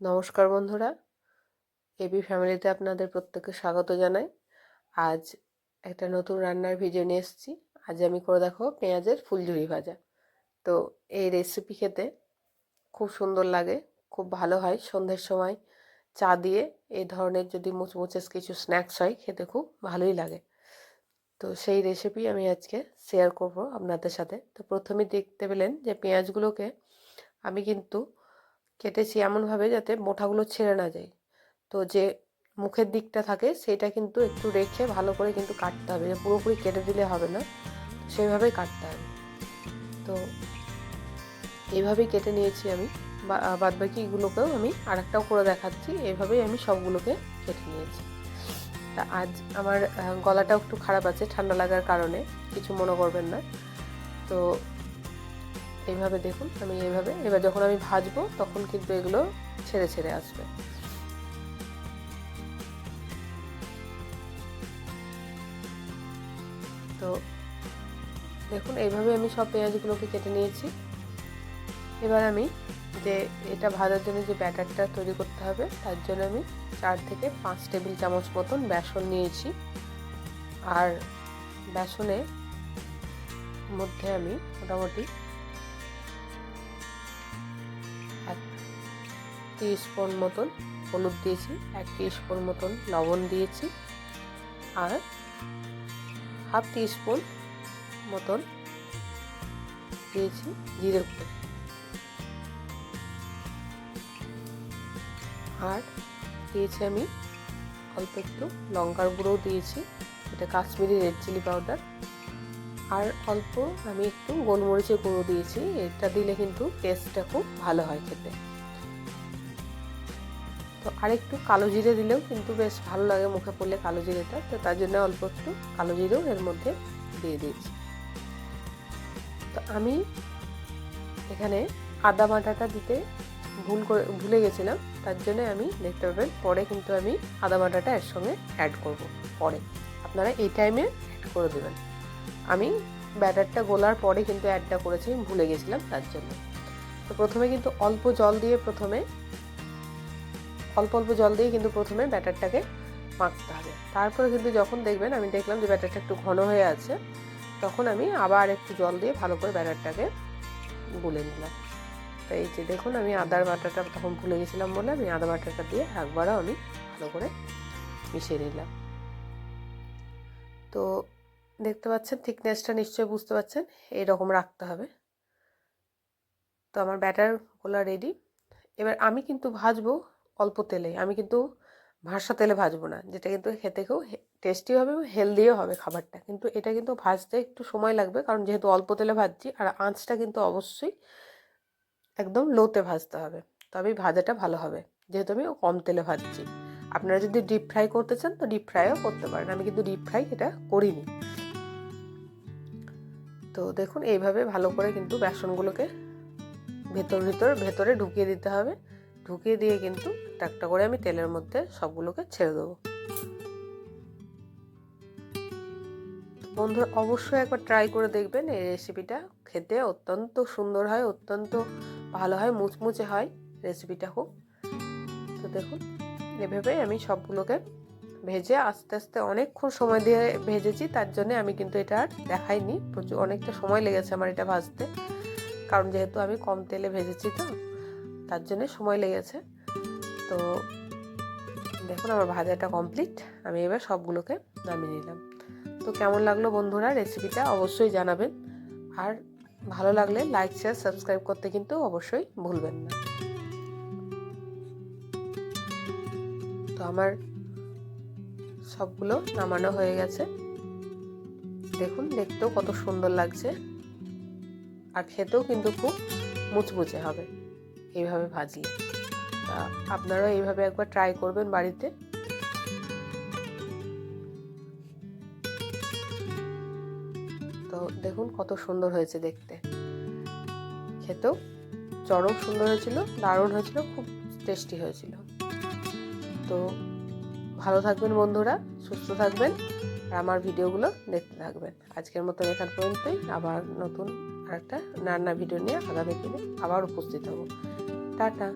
নমস্কার বন্ধুরা। এবি ফ্যামিলিতে আপনাদের প্রত্যেককে স্বাগত জানাই। আজ একটা নতুন রান্নার ভিডিও নিয়ে এসেছি। আজ আমি করে দেখো পেঁয়াজের ফুলঝুরি ভাজা। তো এই রেসিপি খেতে খুব সুন্দর লাগে, খুব ভালো হয়। সন্ধ্যের সময় চা দিয়ে এই ধরনের যদি মুচমুচে কিছু স্ন্যাক্স হয়, খেতে খুব ভালোই লাগে। তো সেই রেসিপি আমি আজকে শেয়ার করব আপনাদের সাথে। তো প্রথমে দেখতে পেলেন যে পেঁয়াজগুলোকে আমি কিন্তু কেটেছি এমনভাবে যাতে মোঠাগুলো ছেড়ে না যায়। তো যে মুখের দিকটা থাকে সেটা কিন্তু একটু রেখে ভালো করে কিন্তু কাটতে হবে। যে পুরোপুরি কেটে দিলে হবে না সেইভাবেই কাটতে হবে। তো এইভাবেই কেটে নিয়েছি আমি। বাদ বাকিগুলোকেও আমি আরেকটাও করে দেখাচ্ছি। এইভাবেই আমি সবগুলোকে কেটে নিয়েছি। তা আজ আমার গলাটাও একটু খারাপ আছে ঠান্ডা লাগার কারণে, কিছু মনে করবেন না। তো এইভাবে দেখুন, আমি এইভাবে। এবার যখন আমি ভাজবো, তখন কিন্তু এগুলো ছেড়ে ছেড়ে আসবে। তো দেখুন, এইভাবে আমি সব পেঁয়াজগুলোকে কেটে নিয়েছি। এবার আমি যে এটা ভাজার জন্য যে ব্যাটারটা তৈরি করতে হবে, তার জন্য আমি চার থেকে পাঁচ টেবিল চামচ মতন বেসন নিয়েছি। আর বেসনের মধ্যে আমি মোটামুটি স্পুন মতন হলুদ দিয়েছি, এক টি স্পুন মতন লবণ দিয়েছি আর হাফ টি স্পুন মতন দিয়েছি জিরে গুঁড়ো। আর দিয়েছি আমি অল্প একটু লঙ্কার গুঁড়োও দিয়েছি, এটা কাশ্মীরি রেড চিলি পাউডার। আর অল্প আমি একটু গোলমরিচের গুঁড়ো দিয়েছি, এটা দিলে কিন্তু টেস্টটা খুব ভালো হয় খেতে। তো আরেকটু কালো জিরে দিলেও কিন্তু বেশ ভালো লাগে মুখে পড়লে কালো জিরেটা। তো তার জন্য অল্প একটু কালো জিরেও এর মধ্যে দিয়ে দিয়েছি। তো আমি এখানে আদা বাটাটা দিতে ভুল করে, ভুলে গেছিলাম, তার জন্য আমি দেখতে পাবেন পরে কিন্তু আমি আদা বাটাটা এর সঙ্গে অ্যাড করব পরে। আপনারা এই টাইমে অ্যাড করে দেবেন। আমি ব্যাটারটা গোলার পরে কিন্তু অ্যাডটা করেছি, ভুলে গেছিলাম তার জন্য। তো প্রথমে কিন্তু অল্প জল দিয়ে প্রথমে অল্প অল্প জল দিয়ে কিন্তু প্রথমে ব্যাটারটাকে মাখতে হবে। তারপরে কিন্তু যখন দেখবেন, আমি দেখলাম যে ব্যাটারটা একটু ঘন হয়ে আছে, তখন আমি আবার একটু জল দিয়ে ভালো করে ব্যাটারটাকে গুলে নিলাম। তো এই যে দেখুন, আমি আদার বাটাটা তখন ভুলে গেছিলাম বলে আমি আদা বাটাটা দিয়ে একবারও আমি ভালো করে মিশিয়ে নিলাম। তো দেখতে পাচ্ছেন, থিকনেসটা নিশ্চয়ই বুঝতে পারছেন এইরকম রাখতে হবে। তো আমার ব্যাটার গোলা রেডি এবার আমি কিন্তু ভাজবো অল্প তেলে আমি কিন্তু ভাসা তেলে ভাজবো না। যেটা কিন্তু খেতে খুব টেস্টি হবে এবং হেলদিও হবে খাবারটা। কিন্তু এটা কিন্তু ভাজতে একটু সময় লাগবে কারণ যেহেতু অল্প তেলে ভাজছি আর আঁচটা কিন্তু অবশ্যই একদম লোতে ভাজতে হবে। তবেই ভাজাটা ভালো হবে। যেহেতু আমি কম তেলে ভাজছি। আপনারা যদি ডিপ ফ্রাই করতে চান তো ডিপ ফ্রাইও করতে পারেন। আমি কিন্তু ডিপ ফ্রাই এটা করিনি। তো দেখুন, এইভাবে ভালো করে কিন্তু বেসনগুলোকে ভেতর ভেতর, ভেতরে ঢুকিয়ে দিতে হবে। ঢুকিয়ে দিয়ে কিন্তু একটা একটা করে আমি তেলের মধ্যে সবগুলোকে ছেড়ে দেবো। বন্ধুরা, অবশ্যই একবার ট্রাই করে দেখবেন এই রেসিপিটা খেতে অত্যন্ত সুন্দর হয়, অত্যন্ত ভালো হয়, মুচমুচে হয় রেসিপিটা খুব। তো দেখুন, এভাবে আমি সবগুলোকে ভেজে আস্তে আস্তে অনেকক্ষণ সময় দিয়ে ভেজেছি, তার জন্য আমি কিন্তু এটা আর দেখাইনি। প্রচুর, অনেকটা সময় লেগেছে আমার এটা ভাজতে। কারণ যেহেতু আমি কম তেলে ভেজেছি তো, তার জন্য সময় লেগেছে। তো দেখুন, আমার ভাজাটা কমপ্লিট আমি এবার সবগুলোকে নামিয়ে নিলাম। তো কেমন লাগল বন্ধুরা রেসিপিটা অবশ্যই জানাবেন। আর ভালো লাগলে লাইক শেয়ার সাবস্ক্রাইব করতে কিন্তু অবশ্যই ভুলবেন না। তো আমার সবগুলো নামানো হয়ে গেছে। দেখুন, দেখতেও কত সুন্দর লাগছে। আর খেতেও কিন্তু খুব মুচমুচে হবে। এইভাবে ভাজলে আপনারাও এইভাবে একবার ট্রাই করবেন বাড়িতে। তো দেখুন কত সুন্দর হয়েছে দেখতে। খেতেও চরম সুন্দর হয়েছিল, দারুণ হয়েছিল, খুব টেস্টি হয়েছিল। তো ভালো থাকবেন বন্ধুরা, সুস্থ থাকবেন আর আমার ভিডিওগুলো দেখতে থাকবেন। আজকের মতো এখান পর্যন্তই, আবার নতুন আরেকটা রান্না ভিডিও নিয়ে আগামী দিনে আবার উপস্থিত হব। টাটা।